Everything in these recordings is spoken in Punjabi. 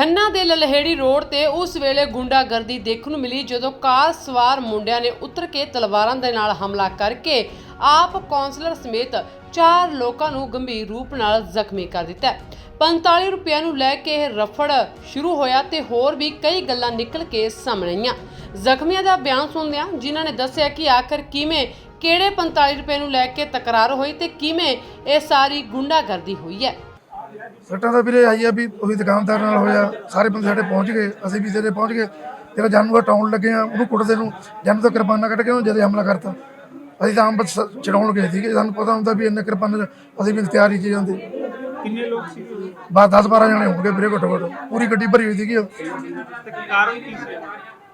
ਖੰਨਾ ਦੇ ਲਲਹੇੜੀ ਰੋਡ ਤੇ ਉਸ ਵੇਲੇ ਗੁੰਡਾਗਰਦੀ ਦੇਖਣ ਨੂੰ ਮਿਲੀ ਜਦੋਂ ਕਾਰ ਸਵਾਰ ਮੁੰਡਿਆਂ ਨੇ ਉਤਰ ਕੇ ਤਲਵਾਰਾਂ ਦੇ ਨਾਲ ਹਮਲਾ ਕਰਕੇ ਆਪ ਕੌਂਸਲਰ ਸਮੇਤ ਚਾਰ ਲੋਕਾਂ ਨੂੰ ਗੰਭੀਰ ਰੂਪ ਨਾਲ ਜ਼ਖਮੀ ਕਰ ਦਿੱਤਾ 45 ਰੁਪਏ ਨੂੰ ਲੈ ਕੇ ਇਹ ਰਫੜ ਸ਼ੁਰੂ ਹੋਇਆ ਤੇ ਹੋਰ ਵੀ ਕਈ ਗੱਲਾਂ ਨਿਕਲ ਕੇ ਸਾਹਮਣੇ ਆਈਆਂ। ਜ਼ਖਮੀਆਂ ਦਾ ਬਿਆਨ ਸੁਣਦਿਆਂ ਜਿਨ੍ਹਾਂ ਨੇ ਦੱਸਿਆ ਕਿ ਆਖਰ ਕਿਵੇਂ, ਕਿਹੜੇ 45 ਰੁਪਏ ਨੂੰ ਲੈ ਕੇ ਤਕਰਾਰ ਹੋਈ ਤੇ ਕਿਵੇਂ ਇਹ ਸਾਰੀ ਗੁੰਡਾਗਰਦੀ ਹੋਈ ਹੈ। ਸੱਟਾਂ ਦਾ ਵੀਰੇ ਆਈ ਆ ਵੀ ਉਹੀ ਦੁਕਾਨਦਾਰ ਨਾਲ ਹੋਇਆ ਸਾਰੇ ਬੰਦੇ ਸਾਡੇ ਪਹੁੰਚ ਗਏ ਅਸੀਂ ਵੀ ਜਿਹੜੇ ਪਹੁੰਚ ਗਏ। ਜਿਹੜਾ ਜਾਨੂ ਦਾ ਟਾਉਣ ਲੱਗੇ ਆ ਉਹਨੂੰ ਕੁੱਟਦੇ ਨੂੰ ਜਾਨੂ ਤੋਂ ਕਿਰਪਾਨਾਂ ਕੱਢ ਕੇ ਉਹਨੂੰ ਜਦੇ ਹਮਲਾ ਕਰਤਾ। ਅਸੀਂ ਤਾਂ ਬਸ ਛਡਾਉਣ ਗਏ ਸੀਗੇ ਸਾਨੂੰ ਪਤਾ ਹੁੰਦਾ ਵੀ ਇੰਨੇ ਕਿਰਪਾਨਾਂ ਅਸੀਂ ਵੀ ਤਿਆਰੀ ਚ ਜਾਂਦੇ। ਕਿੰਨੇ ਲੋਕ ਸੀ ਬਾਅਦ 10 12 ਜਣੇ ਹੋਣਗੇ ਵੀਰੇ ਘੱਟੋ ਘੱਟ ਪੂਰੀ ਗੱਡੀ ਭਰੀ ਹੋਈ ਸੀਗੀ ਉਹ। ਕੀ ਸੀ?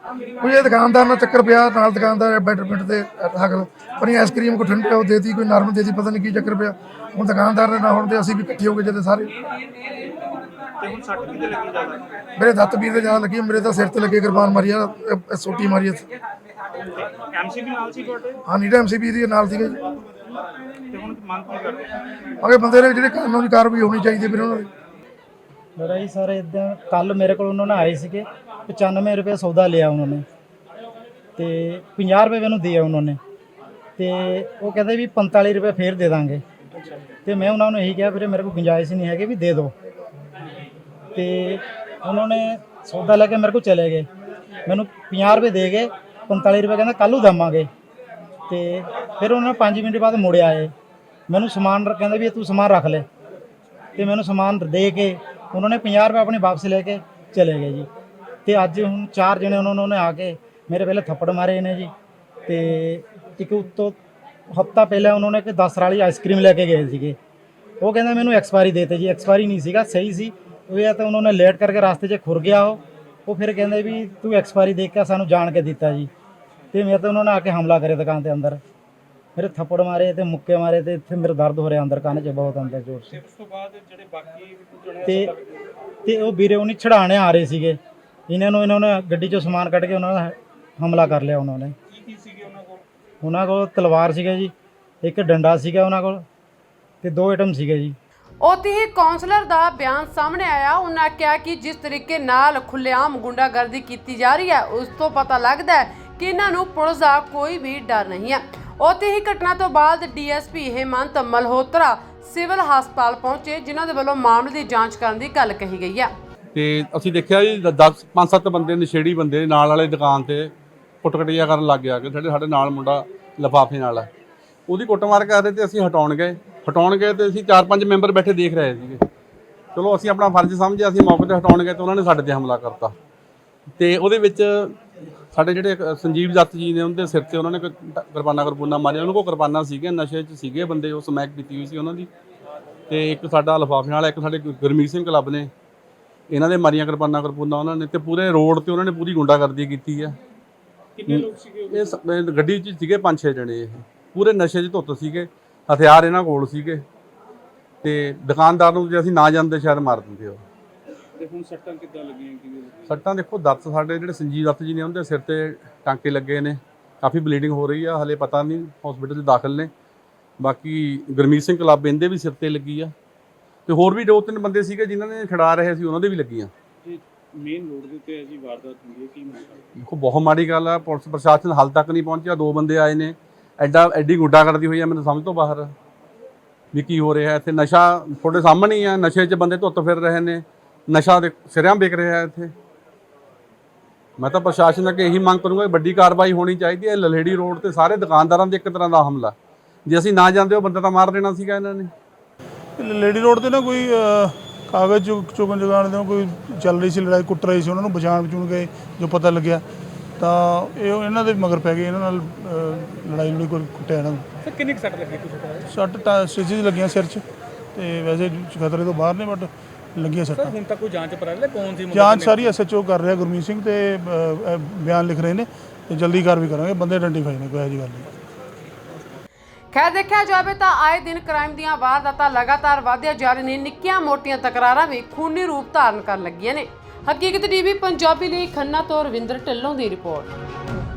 ਕੋਈ ਇਹ ਦੁਕਾਨਦਾਰ ਨਾਲ ਚੱਕਰ ਪਿਆ ਨਾਲ ਦੁਕਾਨਦਾਰ ਬੈਟਰ ਪਿੰਡ ਤੇ ਹੱਕ ਪਰ ਇਹ ਆਈਸਕ੍ਰੀਮ ਕੋ ਠੰਡ ਉਹ ਦੇਤੀ ਕੋਈ ਨਰਮ ਦੇਤੀ ਪਤਾ ਨਹੀਂ ਕੀ ਚੱਕਰ ਪਿਆ। ਹੁਣ ਦੁਕਾਨਦਾਰ ਦੇ ਹੁਣ ਤੇ ਅਸੀਂ ਵੀ ਇਕੱਠੇ ਹੋ ਗਏ ਜਦੇ ਸਾਰੇ। ਤੇ ਹੁਣ ਸੱਟ ਕਿਤੇ ਲੱਗੀ ਜ਼ਿਆਦਾ? ਮੇਰੇ ਦੱਤ ਵੀਰ ਦੇ ਜਾਨ ਲੱਗੀ ਮੇਰੇ ਤਾਂ ਸਿਰ ਤੇ ਲੱਗੇ ਕਿਰਪਾਨ ਮਾਰੀ ਆ ਸੋਟੀ ਮਾਰੀ ਆ ਐਮਸੀ ਵੀ ਨਾਲ ਸੀ ਤੁਹਾਡੇ? ਹਾਂ ਨੀਟਾ ਐਮਸੀਬੀ ਦੀ ਨਾਲ ਸੀਗੇ ਜੀ। ਤੇ ਹੁਣ ਮੰਗ ਕੀ ਕਰਦੇ? ਅਗੇ ਬੰਦੇ ਨੇ ਜਿਹੜੇ ਕਾਨੂੰਨੀ ਕਾਰਵਾਈ ਹੋਣੀ ਚਾਹੀਦੀ ਵੀਰੇ ਉਹਨਾਂ ਦੀ। ਮੇਰਾ ਜੀ ਸਰ ਇਦਾਂ ਕੱਲ ਮੇਰੇ ਕੋਲ ਉਹਨਾਂ ਨੇ ਆਏ ਸੀਗੇ 95 ਰੁਪਏ ਸੌਦਾ ਲਿਆ ਉਹਨਾਂ ਨੇ। ਤੇ 50 ਰੁਪਏ ਮੈਨੂੰ ਦਿਆ ਉਹਨਾਂ ਨੇ। ਤੇ ਉਹ ਕਹਿੰਦੇ ਵੀ 45 ਰੁਪਏ ਫੇਰ ਦੇ ਦਾਂਗੇ। ਤੇ ਮੈਂ ਉਹਨਾਂ ਨੂੰ ਇਹੀ ਕਿਹਾ, ਵੀਰੇ ਮੇਰੇ ਕੋਲ ਗੁੰਜਾਇਸ਼ ਨਹੀਂ ਹੈਗੀ, ਵੀ ਦੇ ਦਿਓ। ਤੇ ਉਹਨਾਂ ਨੇ ਸੌਦਾ ਲੈ ਕੇ ਮੇਰੇ ਕੋਲ ਚਲੇ ਗਏ। ਮੈਨੂੰ 50 ਰੁਪਏ ਦੇ ਗਏ 45 ਰੁਪਏ ਕਹਿੰਦਾ ਕੱਲ੍ਹ ਨੂੰ ਦੇਵਾਂਗੇ। ਤੇ ਫਿਰ ਉਹਨਾਂ ਨੇ 5 ਮਿੰਟ ਬਾਅਦ ਮੁੜਿਆ ਆਏ। ਮੈਨੂੰ ਸਮਾਨ ਰ- ਕਹਿੰਦੇ ਵੀ ਇਹ ਤੂੰ ਸਮਾਨ ਰੱਖ ਲੈ। ਤੇ ਮੈਨੂੰ ਸਮਾਨ ਦੇ ਕੇ ਉਹਨਾਂ ਨੇ 50 ਰੁਪਏ ਆਪਣੇ ਵਾਪਸ ਲੈ ਕੇ ਚਲੇ ਗਏ ਜੀ। ਤੇ ਅੱਜ ਹੁਣ ਚਾਰ ਜਣੇ ਉਹਨਾਂ ਨੇ ਆ ਕੇ ਮੇਰੇ ਪਹਿਲੇ ਥੱਪੜ ਮਾਰੇ ਨੇ ਜੀ। ਤੇ ਇੱਕ ਉੱਤੋਂ ਹਫਤਾ ਪਹਿਲਾਂ ਉਹਨਾਂ ਨੇ ਇੱਕ 10 ਵਾਲੀ ਆਈਸਕ੍ਰੀਮ ਲੈ ਕੇ ਗਏ ਸੀਗੇ। ਉਹ ਕਹਿੰਦਾ ਮੈਨੂੰ ਐਕਸਪਾਇਰੀ ਦੇਤੇ ਜੀ। ਐਕਸਪਾਇਰੀ ਨਹੀਂ ਸੀਗਾ, ਸਹੀ ਸੀ। ਉਹ ਇਹ ਤਾਂ ਉਹਨਾਂ ਨੇ ਲੇਟ ਕਰਕੇ ਰਾਸਤੇ 'ਚ ਖੁਰ ਗਿਆ ਉਹ। ਉਹ ਫਿਰ ਕਹਿੰਦੇ ਵੀ ਤੂੰ ਐਕਸਪਾਇਰੀ ਦੇਖ ਕੇ ਸਾਨੂੰ ਜਾਣ ਕੇ ਦਿੱਤਾ ਜੀ। ਤੇ ਮੇਰੇ ਤੇ ਉਹਨਾਂ ਨੇ ਆ ਕੇ ਹਮਲਾ ਕਰਿਆ ਦੁਕਾਨ ਦੇ ਅੰਦਰ। ਮੇਰੇ ਥੱਪੜ ਮਾਰੇ ਤੇ ਮੁੱਕੇ ਮਾਰੇ ਤੇ ਇੱਥੇ ਮੇਰੇ ਦਰਦ ਹੋ ਰਿਹਾ ਅੰਦਰ ਕੰਨ 'ਚ ਬਹੁਤ ਅੰਦਰ ਜ਼ੋਰ ਸੇ। ਉਸ ਤੋਂ ਬਾਅਦ ਜਿਹੜੇ ਬਾਕੀ ਤੇ ਤੇ ਉਹ ਵੀਰੇ ਉਹਨੀ ਛੜਾਣੇ ਆ ਰਹੇ ਸੀਗੇ। ਇਹਨਾਂ ਨੂੰ ਇਹਨਾਂ ਨੇ ਗੱਡੀ 'ਚੋਂ ਸਮਾਨ ਕੱਢ ਕੇ ਉਹਨਾਂ ਦਾ ਹਮਲਾ ਕਰ ਲਿਆ ਉਹਨਾਂ ਨੇ। ਕੀ ਕੀ ਸੀਗੇ ਉਹਨਾਂ ਕੋਲ? ਉਹਨਾਂ ਕੋਲ ਤਲਵਾਰ ਸੀਗਾ ਜੀ ਇੱਕ ਡੰਡਾ ਸੀਗਾ ਉਹਨਾਂ ਕੋਲ ਤੇ ਦੋ ਆਈਟਮ ਸੀਗੇ ਜੀ। ਉੱਥੇ ਹੀ ਕੌਂਸਲਰ ਦਾ ਬਿਆਨ ਸਾਹਮਣੇ ਆਇਆ। ਉਹਨਾਂ ਕਿਹਾ ਕਿ ਜਿਸ ਤਰੀਕੇ ਨਾਲ ਖੁੱਲੇਆਮ ਗੁੰਡਾਗਰਦੀ ਕੀਤੀ ਜਾ ਰਹੀ ਹੈ ਉਸ ਤੋਂ ਪਤਾ ਲੱਗਦਾ ਹੈ ਕਿ ਇਹਨਾਂ ਨੂੰ ਪੁਲਿਸ ਦਾ ਕੋਈ ਵੀ ਡਰ ਨਹੀਂ ਹੈ ਉੱਥੇ ਹੀ ਘਟਨਾ ਤੋਂ ਬਾਅਦ ਡੀਐਸਪੀ ਹੇਮੰਤ ਮਲਹੋਤਰਾ ਸਿਵਲ ਹਸਪਤਾਲ ਪਹੁੰਚੇ, ਜਿਨ੍ਹਾਂ ਦੇ ਵੱਲੋਂ ਮਾਮਲੇ ਦੀ ਜਾਂਚ ਕਰਨ ਦੀ ਗੱਲ ਕਹੀ ਗਈ ਹੈ ਤੇ ਅਸੀਂ ਦੇਖਿਆ ਜੀ 10 ਪੰਜ ਸੱਤ ਬੰਦੇ, ਨਸ਼ੇੜੀ ਬੰਦੇ ਨਾਲ ਵਾਲੇ ਦੁਕਾਨ ਤੇ ਕੁੱਟਕਟੀਆ ਕਰਨ ਲੱਗ ਗਿਆ ਕਿ ਸਾਡੇ ਸਾਡੇ ਨਾਲ ਮੁੰਡਾ ਲਫਾਫੇ ਨਾਲ ਆ। ਉਹਦੀ ਕੁੱਟਮਾਰ ਕਰ ਰਹੇ ਤੇ ਅਸੀਂ ਹਟਾਉਣ ਗਏ। ਹਟਾਉਣ ਗਏ ਤੇ ਅਸੀਂ ਚਾਰ ਪੰਜ ਮੈਂਬਰ ਬੈਠੇ ਦੇਖ ਰਹੇ ਸੀਗੇ। ਚਲੋ ਅਸੀਂ ਆਪਣਾ ਫਰਜ਼ ਸਮਝਿਆ, ਅਸੀਂ ਮੌਕੇ ਤੇ ਹਟਾਉਣ ਗਏ ਤੇ ਉਹਨਾਂ ਨੇ ਸਾਡੇ ਤੇ ਹਮਲਾ ਕਰਤਾ। ਤੇ ਉਹਦੇ ਵਿੱਚ ਸਾਡੇ ਜਿਹੜੇ ਸੰਜੀਵ ਜੱਤ ਜੀ ਨੇ ਉਹਦੇ ਸਿਰ ਤੇ ਉਹਨਾਂ ਨੇ ਕੋਈ ਕਿਰਪਾਨਾ ਕਿਰਪੂਨਾ ਮਾਰਿਆ। ਉਹਨਾਂ ਕੋਲ ਕਿਰਪਾਨਾਂ ਸੀਗੇ ਨਸ਼ੇ 'ਚ ਸੀਗੇ ਬੰਦੇ ਉਹ ਸਮੈਕ ਪੀਤੀ ਹੋਈ ਸੀ ਉਹਨਾਂ ਦੀ। ਤੇ ਇੱਕ ਸਾਡਾ ਲਫਾਫੇ ਨਾਲ ਇੱਕ ਸਾਡੇ ਗੁਰਮੀਤ ਸਿੰਘ ਕਲੱਬ ਨੇ ਇਹਨਾਂ ਦੇ ਮਾਰੀਆਂ ਕਿਰਪਾਨਾਂ ਕਿਰਪੂਨਾ ਉਹਨਾਂ ਨੇ ਤੇ ਪੂਰੇ ਰੋਡ ਤੇ ਉਹਨਾਂ ਨੇ ਪੂਰੀ ਗੁੰਡਾਗਰਦੀ ਕੀਤੀ ਆ। ਕਿੰਨੇ ਲੋਕ ਸੀਗੇ ਇਹ ਗੱਡੀ 'ਚ ਸੀਗੇ ਪੰਜ ਛੇ ਜਣੇ ਇਹ। ਪੂਰੇ ਨਸ਼ੇ 'ਚ ਧੁੱਤ ਸੀਗੇ ਹਥਿਆਰ ਇਹਨਾਂ ਕੋਲ ਸੀਗੇ। ਤੇ ਦੁਕਾਨਦਾਰ ਨੂੰ ਜੇ ਅਸੀਂ ਨਾ ਜਾਂਦੇ ਸ਼ਾਇਦ ਮਾਰ ਦਿੰਦੇ ਉਹ। ਤੇ ਹੁਣ ਸੱਟਾਂ ਕਿੱਦਾਂ ਲੱਗੀਆਂ ਕਿਵੇਂ ਸੱਟਾਂ ਦੇਖੋ ਦੱਤ ਸਾਡੇ ਜਿਹੜੇ ਸੰਜੀਵ ਦੱਤ ਜੀ ਨੇ ਉਹਦੇ ਸਿਰ ਤੇ ਟਾਂਕੇ ਲੱਗੇ ਨੇ। ਕਾਫੀ ਬਲੀਡਿੰਗ ਹੋ ਰਹੀ ਆ ਹਲੇ ਪਤਾ ਨਹੀਂ ਹਸਪੀਟਲ 'ਚ ਦਾਖਲ ਨੇ। ਬਾਕੀ ਗੁਰਮੀਤ ਸਿੰਘ ਕਲੱਬ ਇਹਦੇ ਵੀ ਸਿਰ ਤੇ ਲੱਗੀ ਆ। ਤੇ ਹੋਰ ਵੀ ਦੋ ਤਿੰਨ ਬੰਦੇ ਸੀਗੇ ਜਿਨ੍ਹਾਂ ਨੇ ਛਡਾ ਰਹੇ ਸੀ ਉਹਨਾਂ ਦੇ ਵੀ ਲੱਗੀਆਂ। ਮੇਨ ਰੋਡ ਦੇ ਉੱਤੇ ਅਜੀ ਵਾਰਦਾਤ ਹੁੰਦੀ ਹੈ ਕੀ ਕਰਦੇ ਦੇਖੋ ਬਹੁਤ ਮਾੜੀ ਗੱਲ ਆ ਪੁਲਿਸ ਪ੍ਰਸ਼ਾਸਨ ਹਾਲ ਤੱਕ ਨਹੀਂ ਪਹੁੰਚਿਆ ਦੋ ਬੰਦੇ ਆਏ ਨੇ। ਐਡਾ ਐਡੀ ਗੁੱਡਾ ਕਰਦੀ ਹੋਈ ਆ ਮੈਨੂੰ ਸਮਝ ਤੋਂ ਬਾਹਰ ਵੀ ਕੀ ਹੋ ਰਿਹਾ ਇੱਥੇ ਨਸ਼ਾ ਤੁਹਾਡੇ ਸਾਹਮਣੇ ਹੀ ਆ ਨਸ਼ੇ 'ਚ ਬੰਦੇ ਧੁੱਤ ਫਿਰ ਰਹੇ ਨੇ। ਨਸ਼ਾ ਦੇ ਸਿਰਿਆਂ ਵਿਕ ਰਿਹਾ ਇੱਥੇ। ਮੈਂ ਤਾਂ ਪ੍ਰਸ਼ਾਸਨ ਅੱਗੇ ਇਹੀ ਮੰਗ ਕਰੂੰਗਾ ਕਿ ਵੱਡੀ ਕਾਰਵਾਈ ਹੋਣੀ ਚਾਹੀਦੀ ਹੈ। ਲਲੇੜੀ ਰੋਡ ਤੇ ਸਾਰੇ ਦੁਕਾਨਦਾਰਾਂ ਦੇ ਇੱਕ ਤਰ੍ਹਾਂ ਦਾ ਹਮਲਾ ਜੇ ਅਸੀਂ ਨਾ ਜਾਂਦੇ ਉਹ ਬੰਦਾ ਤਾਂ ਮਾਰ ਦੇਣਾ ਸੀਗਾ ਇਹਨਾਂ ਨੇ। ਲੇਡੀ ਰੋਡ ਤੇ ਨਾ ਕੋਈ ਕਾਗਜ਼ ਚੁੱਕ ਚੁਗਣ ਜਗਾਣ ਦੇ ਕੋਈ ਚੱਲ ਰਹੀ ਸੀ ਲੜਾਈ ਕੁੱਟ ਰਹੀ ਸੀ ਉਹਨਾਂ ਨੂੰ ਬਚਾਉਣ ਬਚੂਣ ਗਏ ਜੋ ਪਤਾ ਲੱਗਿਆ ਤਾਂ ਇਹ ਇਹਨਾਂ ਦੇ ਮਗਰ ਪੈ ਗਏ ਇਹਨਾਂ ਨਾਲ ਲੜਾਈ ਲੜੀ ਕੋਈ ਕੁੱਟਿਆ ਇਹਨਾਂ ਨੂੰ। ਸਰ ਕਿੰਨੀ ਕੁ ਸੱਟ ਲੱਗੀ ਕੁਝ ਸੱਟ ਤਾਂ ਸਟਿਚਸ ਲੱਗੀਆਂ ਸਿਰ 'ਚ ਤੇ ਵੈਸੇ ਖਤਰੇ ਤੋਂ ਬਾਹਰ ਨੇ ਬਟ ਲੱਗੀਆਂ ਸੱਟਾਂ। ਹੁਣ ਤੱਕ ਕੋਈ ਜਾਂਚ ਪਰ ਆਇਆ ਕੌਣ ਸੀ ਜਾਂਚ ਸਾਰੀ ਐਸਐਚਓ ਕਰ ਰਿਹਾ ਗੁਰਮੀਤ ਸਿੰਘ ਤੇ ਬਿਆਨ ਲਿਖ ਰਹੇ ਨੇ ਤੇ ਜਲਦੀ ਕਾਰਵਾਈ ਕਰਾਂਗੇ ਬੰਦੇ ਆਇਡੈਂਟੀਫਾਈ ਨੇ ਕੋਈ ਇਹੋ ਜਿਹੀ ਗੱਲ ਨਹੀਂ। ਖੈਰ ਦੇਖਿਆ ਜਾਵੇ ਤਾਂ ਆਏ ਦਿਨ ਕ੍ਰਾਈਮ ਦੀਆਂ ਵਾਰਦਾਤਾਂ ਲਗਾਤਾਰ ਵਧਦੀਆਂ ਜਾ ਰਹੀਆਂ ਨੇ ਨਿੱਕੀਆਂ ਮੋਟੀਆਂ ਤਕਰਾਰਾਂ ਵੀ ਖੂਨੀ ਰੂਪ ਧਾਰਨ ਕਰਨ ਲੱਗੀਆਂ ਨੇ। ਹਕੀਕਤ ਟੀਵੀ ਪੰਜਾਬੀ ਲਈ ਖੰਨਾ ਤੋਂ ਰਵਿੰਦਰ ਢਿੱਲੋਂ ਦੀ ਰਿਪੋਰਟ।